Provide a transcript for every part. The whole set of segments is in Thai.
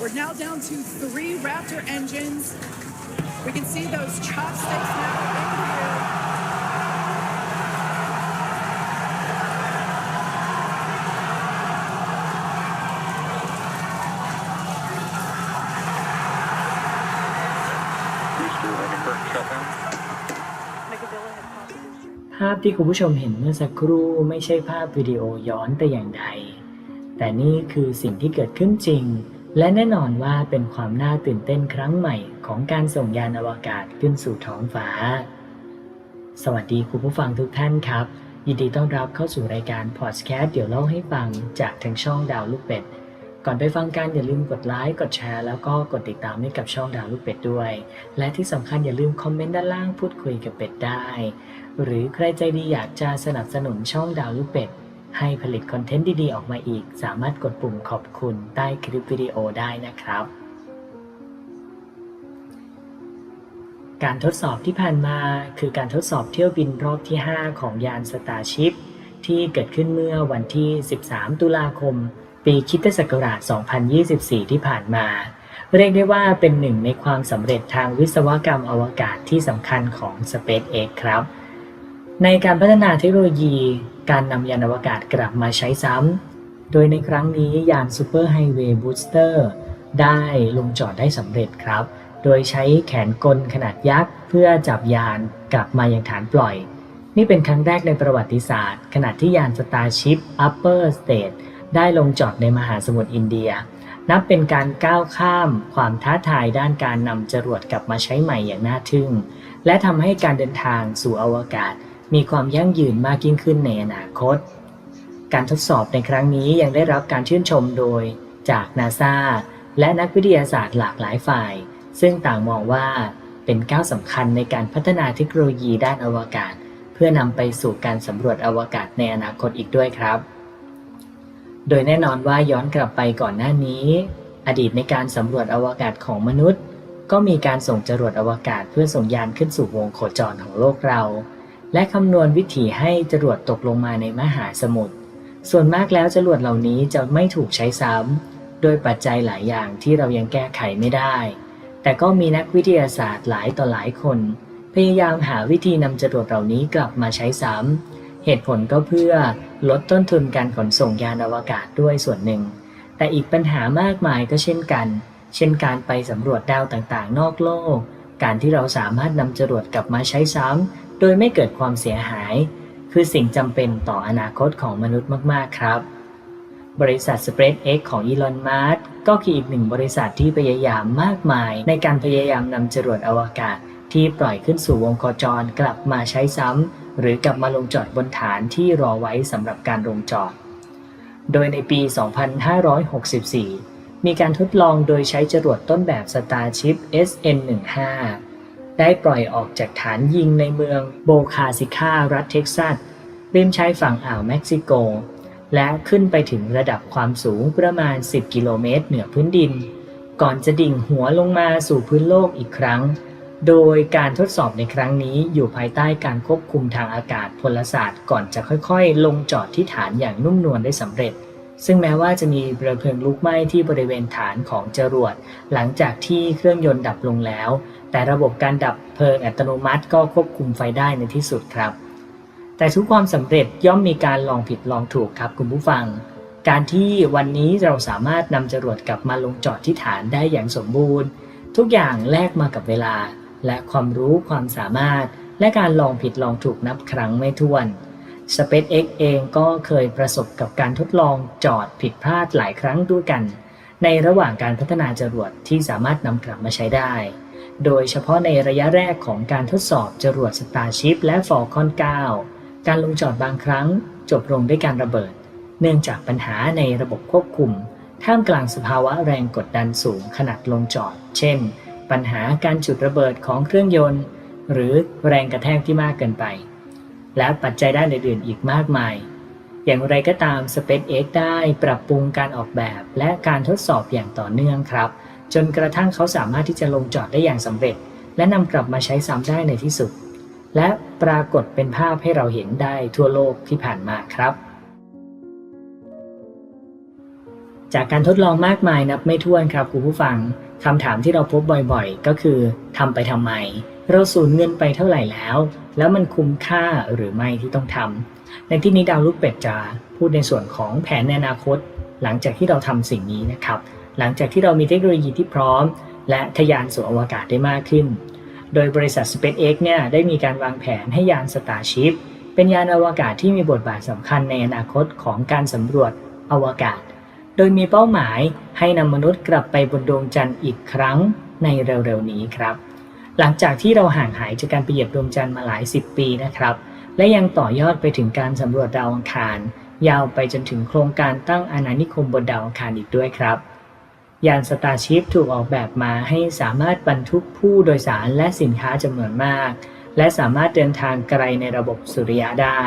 We're now down to three Raptor engines. We can see those chopsticks now in view. Please do an current shutdown. ภาพที่คุณผู้ชมเห็นเมื่อสักครู่ไม่ใช่ภาพวิดีโอย้อนแต่อย่างใด แต่นี่คือสิ่งที่เกิดขึ้นจริง และแน่นอนว่าเป็นความน่าตื่นเต้นครั้งใหม่ของการส่งยานอวกาศขึ้นสู่ท้องฟ้า สวัสดีคุณผู้ฟังทุกท่านครับ ยินดีต้อนรับเข้าสู่รายการพอดแคสต์เดี๋ยวเล่าให้ฟังจากทางช่องดาวลูกเป็ด ก่อนไปฟังกันอย่าลืมกดไลค์กดแชร์แล้วก็กดติดตามให้กับช่องดาวลูกเป็ดด้วย และที่สำคัญอย่าลืมคอมเมนต์ด้านล่างพูดคุยกับเป็ดได้ หรือใครใจดีอยากจะสนับสนุนช่องดาวลูกเป็ด ให้ผลิตคอนเทนต์ดีๆ ออกมาอีก สามารถกดปุ่มขอบคุณใต้คลิปวิดีโอได้นะครับ การทดสอบที่ผ่านมาคือการทดสอบเที่ยวบินรอบที่ 5 ของยานสตาร์ชิพที่เกิดขึ้นเมื่อวันที่ 13 ตุลาคม ปีคิตศักราช 2024 ที่ผ่านมาเรียกได้ว่าเป็นหนึ่งในความสำเร็จทางวิศวกรรมอวกาศที่สำคัญของ SpaceX ครับ ในการพัฒนาเทคโนโลยี การนำยานอวกาศกลับมาใช้ซ้ำ โดยในครั้งนี้ยาน Super Highway Booster ได้ลงจอดได้สำเร็จครับ โดยใช้แขนกลขนาดยักษ์ เพื่อจับยานกลับมายังฐานปล่อย นี่เป็นครั้งแรกในประวัติศาสตร์ ขณะที่ยาน Starship Upper Stage ได้ลงจอดในมหาสมุทรอินเดีย นับเป็นการก้าวข้ามความท้าทายด้านการนำจรวดกลับมาใช้ใหม่อย่างน่าทึ่ง และทำให้การเดินทางสู่อวกาศ มีความยั่งยืนมากยิ่งขึ้นในอนาคต การทดสอบในครั้งนี้ยังได้รับการชื่นชมโดยจากนาซาและนักวิทยาศาสตร์หลากหลายฝ่าย ซึ่งต่างมองว่าเป็นก้าวสำคัญในการพัฒนาเทคโนโลยีด้านอวกาศ เพื่อนำไปสู่การสำรวจอวกาศในอนาคตอีกด้วยครับ โดยแน่นอนว่าย้อนกลับไปก่อนหน้านี้ อดีตในการสำรวจอวกาศของมนุษย์ ก็มีการส่งจรวดอวกาศเพื่อส่งยานขึ้นสู่วงโคจรของโลกเรา และคำนวณวิธีให้จรวดตกลงมาในมหาสมุทร ส่วนมากแล้วจรวดเหล่านี้จะไม่ถูกใช้ซ้ำ โดยปัจจัยหลายอย่างที่เรายังแก้ไขไม่ได้ แต่ก็มีนักวิทยาศาสตร์หลายต่อหลายคน พยายามหาวิธีนำจรวดเหล่านี้กลับมาใช้ซ้ำ เหตุผลก็เพื่อลดต้นทุนการขนส่งยานอวกาศด้วยส่วนหนึ่ง แต่อีกปัญหามากมายก็เช่นกัน เช่นการไปสำรวจดาวต่างๆ นอกโลก การที่เราสามารถนำจรวดกลับมาใช้ซ้ำ โดยไม่เกิดความเสียหาย คือสิ่งจำเป็นต่ออนาคตของมนุษย์มาก ๆ ครับ บริษัท SpaceX ของอีลอน มัสก็คืออีกหนึ่งบริษัทที่พยายามมากมาย ในการพยายามนำจรวดอวกาศที่ปล่อยขึ้นสู่วงโคจรกลับมาใช้ซ้ำหรือกลับมาลงจอดบนฐานที่รอไว้สำหรับการลงจอด โดยในปี 2564 มีการทดลองโดยใช้จรวดต้นแบบ Starship SN15 ได้ปล่อยออกจากฐานยิงในเมืองโบคาซิคารัฐเท็กซัสริมชายฝั่งอ่าวเม็กซิโก และขึ้นไปถึงระดับความสูงประมาณ 10 กิโลเมตรเหนือพื้นดิน ก่อนจะดิ่งหัวลงมาสู่พื้นโลกอีกครั้ง โดยการทดสอบในครั้งนี้อยู่ภายใต้การควบคุมทางอากาศพลศาสตร์ ก่อนจะค่อยๆ ลงจอดที่ฐานอย่างนุ่มนวลได้สำเร็จ ซึ่งแม้ว่าจะมีเปลวเพลิงลุกไหม้ที่บริเวณฐานของจรวด หลังจากที่เครื่องยนต์ดับลงแล้ว แต่ระบบการดับเพลิงอัตโนมัติก็ควบคุมไฟได้ในที่สุดครับ แต่ทุกความสำเร็จย่อมมีการลองผิดลองถูกครับคุณผู้ฟัง การที่วันนี้เราสามารถนำจรวดกลับมาลงจอดที่ฐานได้อย่างสมบูรณ์ ทุกอย่างแลกมากับเวลา และความรู้ความสามารถ และการลองผิดลองถูกนับครั้งไม่ถ้วน SpaceX เองก็เคยประสบกับการทดลองจอดผิดพลาดหลายครั้งด้วยกัน ในระหว่างการพัฒนาจรวดที่สามารถนำกลับมาใช้ได้ โดยเฉพาะในระยะแรกของการทดสอบจรวด Starship และ Falcon 9 การลงจอดบางครั้งจบลงด้วยการระเบิด เนื่องจากปัญหาในระบบควบคุม ท่ามกลางสภาวะแรงกดดันสูงขณะลงจอด เช่น ปัญหาการจุดระเบิดของเครื่องยนต์ หรือแรงกระแทกที่มากเกินไป และปัจจัยด้านอื่นๆอีกมากมาย อย่างไรก็ตาม SpaceX ได้ปรับปรุงการออกแบบ และการทดสอบอย่างต่อเนื่องครับ จนกระทั่งเขาสามารถที่จะลงจอดได้อย่างสำเร็จ และนำกลับมาใช้ซ้ำได้ในที่สุด และปรากฏเป็นภาพให้เราเห็นได้ทั่วโลกที่ผ่านมาครับจากการทดลองมากมายนับไม่ถ้วนครับคุณผู้ฟังคำถามที่เราพบบ่อยๆ ก็คือทำไปทำไม เราสูญเงินไปเท่าไหร่แล้ว แล้วมันคุ้มค่าหรือไม่ที่ต้องทำในที่นี้ดาวลูกเป็ดจะพูดในส่วนของแผนในอนาคต หลังจากที่เราทำสิ่งนี้นะครับ หลังจากที่เรามีเทคโนโลยีที่พร้อม และทะยานสู่อวกาศได้มากขึ้น โดยบริษัท SpaceX เนี่ยได้มีการวางแผนให้ยาน Starship เป็นยานอวกาศที่มีบทบาทสำคัญในอนาคตของการสำรวจอวกาศ โดยมีเป้าหมายให้นำมนุษย์กลับไปบนดวงจันทร์อีกครั้งในเร็วๆนี้ครับ หลังจากที่เราห่างหายจากการไปเหยียบดวงจันทร์มาหลายสิบปีนะครับ และยังต่อยอดไปถึงการสำรวจดาวอังคาร ยาวไปจนถึงโครงการตั้งอาณานิคมบนดาวอังคารอีกด้วยครับ ยานสตาร์ชิพถูกออกแบบมาให้สามารถบรรทุกผู้โดยสารและสินค้าจำนวนมาก และสามารถเดินทางไกลในระบบสุริยะได้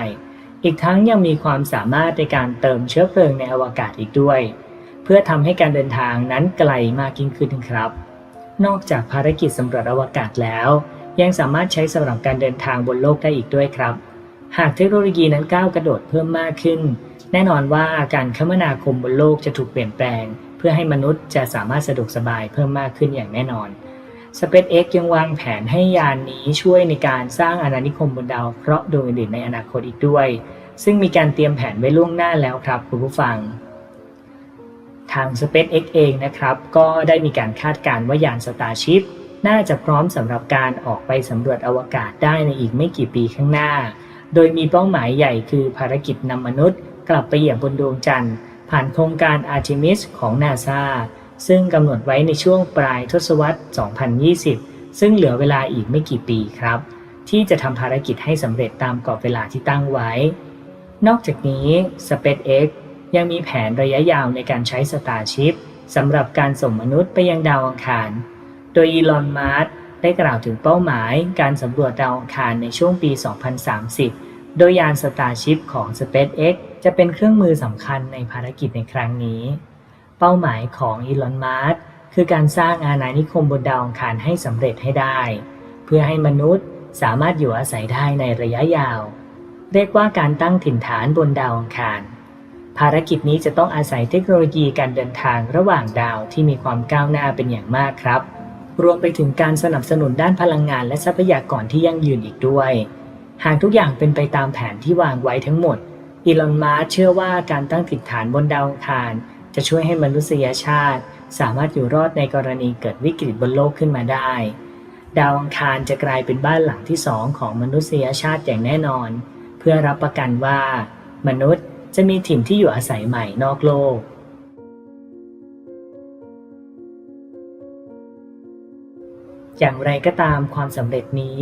อีกทั้งยังมีความสามารถในการเติมเชื้อเพลิงในอวกาศอีกด้วย เพื่อทำให้การเดินทางนั้นไกลมากยิ่งขึ้นครับ นอกจากภารกิจสำรวจอวกาศแล้ว ยังสามารถใช้สำหรับการเดินทางบนโลกได้อีกด้วยครับ หากเทคโนโลยีนั้นก้าวกระโดดเพิ่มมากขึ้น แน่นอนว่าการคมนาคมบนโลกจะถูกเปลี่ยนแปลง เพื่อให้มนุษย์จะสามารถสะดวกสบายเพิ่มมากขึ้นอย่างแน่นอน SpaceX ยังวางแผนให้ยานนี้ช่วยในการสร้างอาณานิคมบนดาวเคราะห์ดวงอื่นๆในอนาคตอีกด้วย ซึ่งมีการเตรียมแผนไว้ล่วงหน้าแล้วครับคุณผู้ฟัง ทาง SpaceX เองนะครับ ก็ได้มีการคาดการณ์ว่ายาน Starship น่าจะพร้อมสำหรับการออกไปสำรวจอวกาศได้ในอีกไม่กี่ปีข้างหน้า โดยมีเป้าหมายใหญ่คือภารกิจนำมนุษย์ กลับไปเหยียบบนดวงจันทร์ ผ่านโครงการ Artemis ของ NASA ซึ่งกำหนดไว้ในช่วงปลายทศวรรษ 2020 ซึ่งเหลือเวลาอีกไม่กี่ปีครับ ที่จะทำภารกิจให้สำเร็จตามกรอบเวลาที่ตั้งไว้ นอกจากนี้ SpaceX ยังมีแผนระยะยาวในการใช้ Starship สำหรับการส่งมนุษย์ไปยังดาวอังคาร โดยอีลอนมัสได้กล่าวถึงเป้าหมายการสำรวจดาวอังคารในช่วงปี 2030 โดยยาน Starship ของ SpaceX จะเป็นเครื่องมือสำคัญในภารกิจในครั้งนี้ เป้าหมายของอีลอนมัสคือการสร้างอาณานิคมบนดาวอังคารให้สำเร็จให้ได้ เพื่อให้มนุษย์สามารถอยู่อาศัยได้ในระยะยาว เรียกว่าการตั้งถิ่นฐานบนดาวอังคาร ภารกิจนี้จะต้องอาศัยเทคโนโลยีการเดินทางระหว่างดาวที่มีความก้าวหน้าเป็นอย่างมากครับ รวมไปถึงการสนับสนุนด้านพลังงานและทรัพยากรที่ยั่งยืนอีกด้วย หากทุกอย่างเป็นไปตามแผนที่วางไว้ทั้งหมด อีลอน มัสเชื่อว่าการตั้งถิ่นฐานบนดาวอังคาร จะช่วยให้มนุษยชาติ สามารถอยู่รอดในกรณีเกิดวิกฤตบนโลกขึ้นมาได้ ดาวอังคารจะกลายเป็นบ้านหลังที่สองของมนุษยชาติอย่างแน่นอน เพื่อรับประกันว่ามนุษย์ จะมีถิ่นที่อยู่อาศัยใหม่นอกโลก อย่างไรก็ตามความสำเร็จนี้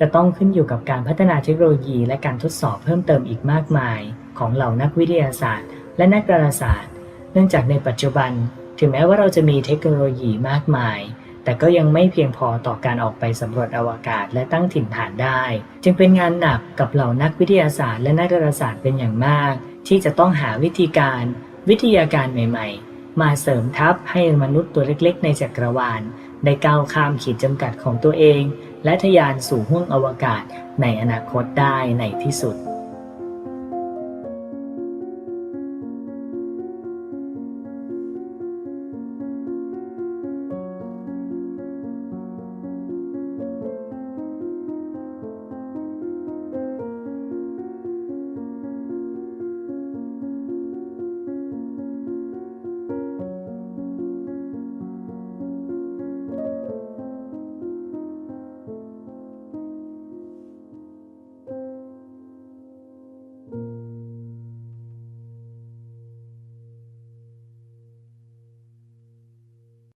จะต้องขึ้นอยู่กับการพัฒนาเทคโนโลยีและการทดสอบเพิ่มเติมอีกมากมาย ของเหล่านักวิทยาศาสตร์ และนักดาราศาสตร์ เนื่องจากในปัจจุบัน ถึงแม้ว่าเราจะมีเทคโนโลยีมากมาย แต่ก็ยังไม่เพียงพอต่อการออกไปสำรวจอวกาศและตั้งถิ่นฐานได้ จึงเป็นงานหนักกับเหล่านักวิทยาศาสตร์และนักดาราศาสตร์เป็นอย่างมาก ที่จะต้องหาวิธีการ วิทยาการใหม่ ๆ มาเสริมทัพให้มนุษย์ตัวเล็ก ๆ ในจักรวาลได้ก้าวข้ามขีดจำกัดของตัวเอง และทะยานสู่ห้วงอวกาศในอนาคตได้ในที่สุด